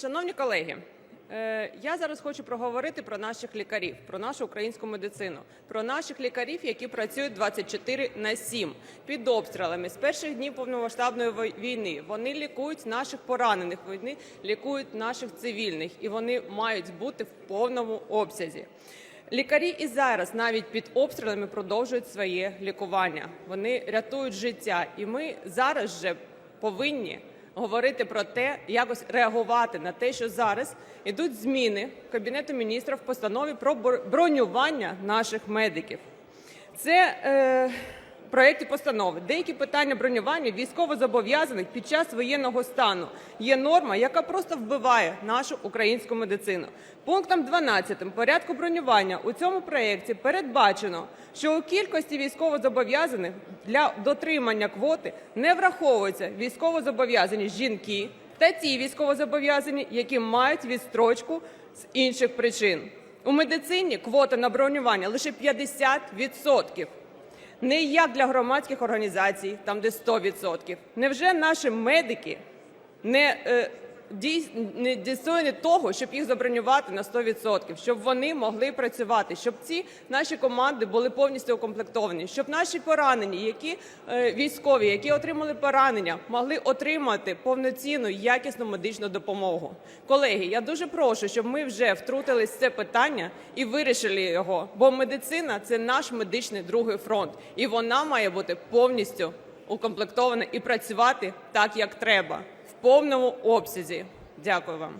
Шановні колеги, е, я зараз хочу проговорити про наших лікарів, про нашу українську медицину, про наших лікарів, які працюють 24 на 7 під обстрілами з перших днів повномасштабної війни. Вони лікують наших поранених, вони лікують наших цивільних, і вони мають бути в повному обсязі. Лікарі і зараз навіть під обстрілами продовжують своє лікування. Вони рятують життя, і ми зараз вже повинні говорити про те, якось реагувати на те, що зараз ідуть зміни Кабінету міністрів в постанові про бронювання наших медиків. Це е, в проєкті постанови. Деякі питання бронювання військовозобов'язаних під час воєнного стану є норма, яка просто вбиває нашу українську медицину. Пунктом 12 порядку бронювання у цьому проєкті передбачено, що у кількості військовозобов'язаних для дотримання квоти не враховуються військовозобов'язані жінки та ті військовозобов'язані, які мають відстрочку з інших причин. У медицині квота на бронювання лише 50%. Не як для громадських організацій, там де 100%. Невже наші медики не, е, не дійсні того, щоб їх забронювати на 100%, щоб вони могли працювати, щоб ці наші команди були повністю укомплектовані, щоб наші поранені, які е, військові, які отримали поранення, могли отримати повноцінну якісну медичну допомогу. Колеги, я дуже прошу, щоб ми вже втрутились в це питання і вирішили його, бо медицина це наш медичний другий фронт, і вона має бути повністю укомплектована і працювати так, як треба, повному обсязі. Дякую вам.